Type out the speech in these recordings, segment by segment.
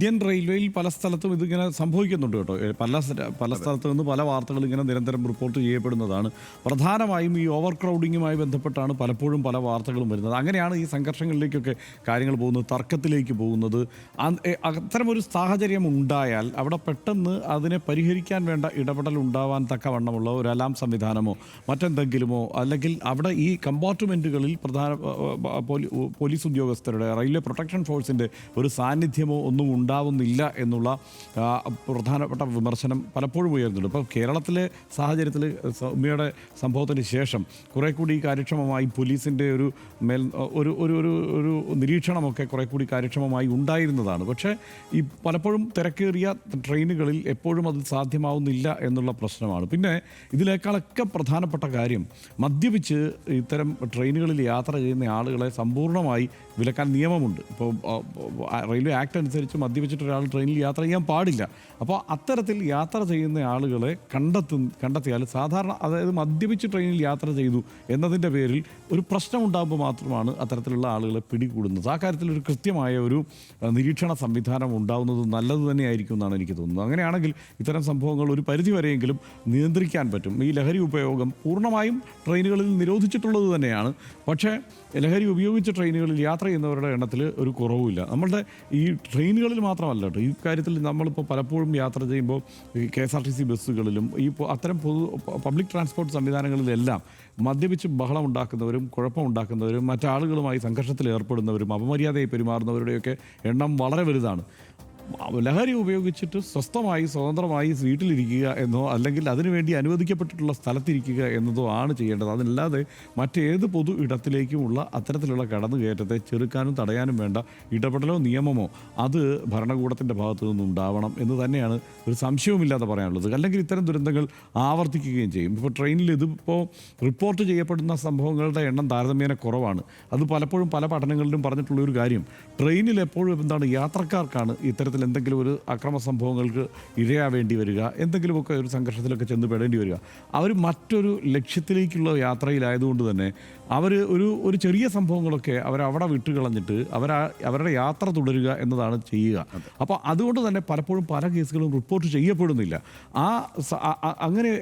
Indian റെയിൽവേയിൽ പല സ്ഥലത്തും ഇതിങ്ങനെ സംഭവിക്കുന്നുണ്ട് കേട്ടോ. പല പല സ്ഥലത്തു നിന്ന് പല വാർത്തകൾ ഇങ്ങനെ നിരന്തരം റിപ്പോർട്ട് ചെയ്യപ്പെടുന്നതാണ്. പ്രധാനമായും ഈ ഓവർ ക്രൗഡിങ്ങുമായി ബന്ധപ്പെട്ടാണ് പലപ്പോഴും പല വാർത്തകളും വരുന്നത്. അങ്ങനെയാണ് ഈ സംഘർഷങ്ങളിലേക്കൊക്കെ കാര്യങ്ങൾ പോകുന്നത് തർക്കത്തിലേക്ക് പോകുന്നത്. അത്തരമൊരു സാഹചര്യം ഉണ്ടായാൽ അവിടെ പെട്ടെന്ന് അതിനെ പരിഹരിക്കാൻ വേണ്ട ഇടപെടൽ ഉണ്ടാവാൻ തക്കവണ്ണമുള്ള ഒരു അലാം സംവിധാനമോ മറ്റെന്തെങ്കിലുമോ അല്ലെങ്കിൽ അവിടെ ഈ കമ്പാർട്ട്മെന്റുകളിൽ പ്രധാന പോലീസ് ഉദ്യോഗസ്ഥരുടെ റെയിൽവേ പ്രൊട്ടക്ഷൻ ഫോഴ്സിന്റെ ഒരു സാന്നിധ്യമോ ഒന്നും ഉണ്ടാവുന്നില്ല എന്നുള്ള പ്രധാനപ്പെട്ട വിമർശനം പലപ്പോഴും ഉയർന്നിട്ടുണ്ട് ഇപ്പോൾ കേരളത്തിലെ സാഹചര്യത്തിൽ സൗമ്യയുടെ സംഭവത്തിന് ശേഷം കുറേ കൂടി കാര്യക്ഷമമായി പോലീസിന്റെ ഒരു മേൽ ഒരു ഒരു ഒരു ഒരു നിരീക്ഷണമൊക്കെ കുറേ കൂടി കാര്യക്ഷമമായി ഉണ്ടായിരുന്നതാണ്. പക്ഷേ ഈ പലപ്പോഴും തിരക്കേറിയ ട്രെയിനുകളിൽ എപ്പോഴും അത് സാധ്യമാവുന്നില്ല എന്നുള്ള പ്രശ്നമാണ്. പിന്നെ ഇതിനേക്കാളൊക്കെ പ്രധാനപ്പെട്ട കാര്യം മദ്യപിച്ച് ഇത്തരം ട്രെയിനുകളിൽ യാത്ര ചെയ്യുന്ന ആളുകളെ സമ്പൂർണമായി വിലക്കാൻ നിയമമുണ്ട്. ഇപ്പോൾ റെയിൽവേ ആക്ട് അനുസരിച്ച് മദ്യപിച്ചിട്ട് ഒരാൾ ട്രെയിനിൽ യാത്ര ചെയ്യാൻ പാടില്ല. അപ്പോൾ അത്തരത്തിൽ യാത്ര ചെയ്യുന്ന ആളുകളെ കണ്ടെത്തു കണ്ടെത്തിയാൽ സാധാരണ അതായത് മദ്യപിച്ച് ട്രെയിനിൽ യാത്ര ചെയ്തു എന്നതിന്റെ പേരിൽ ഒരു പ്രശ്നം ഉണ്ടാകുമ്പോൾ മാത്രമാണ് അത്തരത്തിലുള്ള ആളുകളെ പിടികൂടുന്നത്. ആ കാര്യത്തിൽ ഒരു കൃത്യമായ ഒരു നിരീക്ഷണ സംവിധാനം ഉണ്ടാവുന്നത് നല്ലത് തന്നെയായിരിക്കും എന്നാണ് എനിക്ക് തോന്നുന്നത്. അങ്ങനെയാണെങ്കിൽ ഇത്തരം സംഭവങ്ങൾ ഒരു പരിധിവരെയെങ്കിലും നിയന്ത്രിക്കാൻ പറ്റും. ഈ ലഹരി ഉപയോഗം പൂർണമായും ട്രെയിനുകളിൽ നിരോധിച്ചിട്ടുള്ളത് തന്നെയാണ്. പക്ഷേ ലഹരി ഉപയോഗിച്ച ട്രെയിനുകളിൽ യാത്ര ചെയ്യുന്നവരുടെ എണ്ണത്തിൽ ഒരു കുറവുമില്ല. നമ്മളുടെ ഈ ട്രെയിനുകളിൽ മാത്രമല്ല കേട്ടോ ഈ കാര്യത്തിൽ നമ്മളിപ്പോൾ പലപ്പോഴും യാത്ര ചെയ്യുമ്പോൾ K S R T C ബസ്സുകളിലും ഈ അത്തരം പൊതു പബ്ലിക് ട്രാൻസ്പോർട്ട് സംവിധാനങ്ങളിലെല്ലാം മദ്യപിച്ച് ബഹളം ഉണ്ടാക്കുന്നവരും കുഴപ്പമുണ്ടാക്കുന്നവരും മറ്റാളുകളുമായി സംഘർഷത്തിൽ ഏർപ്പെടുന്നവരും അപമര്യാദയായി പെരുമാറുന്നവരുടെയൊക്കെ എണ്ണം വളരെ വലുതാണ്. ലഹരി ഉപയോഗിച്ചിട്ട് സ്വസ്ഥമായി സ്വതന്ത്രമായി വീട്ടിലിരിക്കുക എന്നോ അല്ലെങ്കിൽ അതിനുവേണ്ടി അനുവദിക്കപ്പെട്ടിട്ടുള്ള സ്ഥലത്തിരിക്കുക എന്നതോ ആണ് ചെയ്യേണ്ടത്. അതല്ലാതെ മറ്റേത് പൊതു ഇടത്തിലേക്കുമുള്ള അത്തരത്തിലുള്ള കടന്നുകയറ്റത്തെ ചെറുക്കാനും തടയാനും വേണ്ട ഇടപെടലോ നിയമമോ അത് ഭരണകൂടത്തിന്റെ ഭാഗത്തു നിന്നും ഉണ്ടാവണം എന്ന് തന്നെയാണ് ഒരു സംശയവുമില്ലാതെ പറയാനുള്ളത്. അല്ലെങ്കിൽ ഇത്തരം ദുരന്തങ്ങൾ ആവർത്തിക്കുകയും ചെയ്യും. ഇപ്പോൾ ട്രെയിനിൽ ഇതിപ്പോൾ റിപ്പോർട്ട് ചെയ്യപ്പെടുന്ന സംഭവങ്ങളുടെ എണ്ണം താരതമ്യേന കുറവാണ്. അത് പലപ്പോഴും പല പഠനങ്ങളിലും പറഞ്ഞിട്ടുള്ള ഒരു കാര്യം. ട്രെയിനിൽ എപ്പോഴും എന്താണ് യാത്രക്കാർക്കാണ് ഇത്തരത്തിൽ എന്തെങ്കിലും ഒരു അക്രമ സംഭവങ്ങൾക്ക് ഇരയാവേണ്ടി വരിക എന്തെങ്കിലുമൊക്കെ ഒരു സംഘർഷത്തിലൊക്കെ ചെന്ന് പെടേണ്ടി വരിക അവർ മറ്റൊരു ലക്ഷ്യത്തിലേക്കുള്ള യാത്രയിലായതുകൊണ്ട് തന്നെ അവർ ഒരു ഒരു ചെറിയ സംഭവങ്ങളൊക്കെ അവരവിടെ വിട്ടുകളഞ്ഞിട്ട് അവർ അവരുടെ യാത്ര തുടരുക എന്നതാണ് ചെയ്യുക. അപ്പോൾ അതുകൊണ്ട് തന്നെ പലപ്പോഴും പല കേസുകളും റിപ്പോർട്ട് ചെയ്യപ്പെടുന്നില്ല. ആ അങ്ങനെ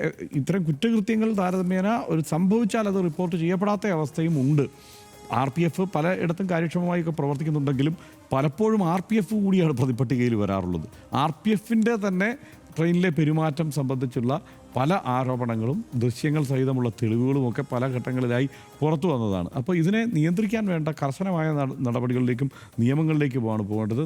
ഇത്തരം കുറ്റകൃത്യങ്ങൾ താരതമ്യേന ഒരു സംഭവിച്ചാൽ അത് റിപ്പോർട്ട് ചെയ്യപ്പെടാത്ത അവസ്ഥയും ഉണ്ട്. ആർ പി എഫ് പലയിടത്തും കാര്യക്ഷമമായൊക്കെ പ്രവർത്തിക്കുന്നുണ്ടെങ്കിലും പലപ്പോഴും ആർ പി എഫ് കൂടിയാണ് പ്രതിപട്ടികയിൽ വരാറുള്ളത്. ആർ പി എഫിന്റെ തന്നെ ട്രെയിനിലെ പെരുമാറ്റം സംബന്ധിച്ചുള്ള പല ആരോപണങ്ങളും ദൃശ്യങ്ങൾ സഹിതമുള്ള തെളിവുകളും ഒക്കെ പല ഘട്ടങ്ങളിലായി പുറത്തു വന്നതാണ്. അപ്പോൾ ഇതിനെ നിയന്ത്രിക്കാൻ വേണ്ട കർശനമായ നടപടികളിലേക്കും നിയമങ്ങളിലേക്കുമാണ് പോകേണ്ടത്.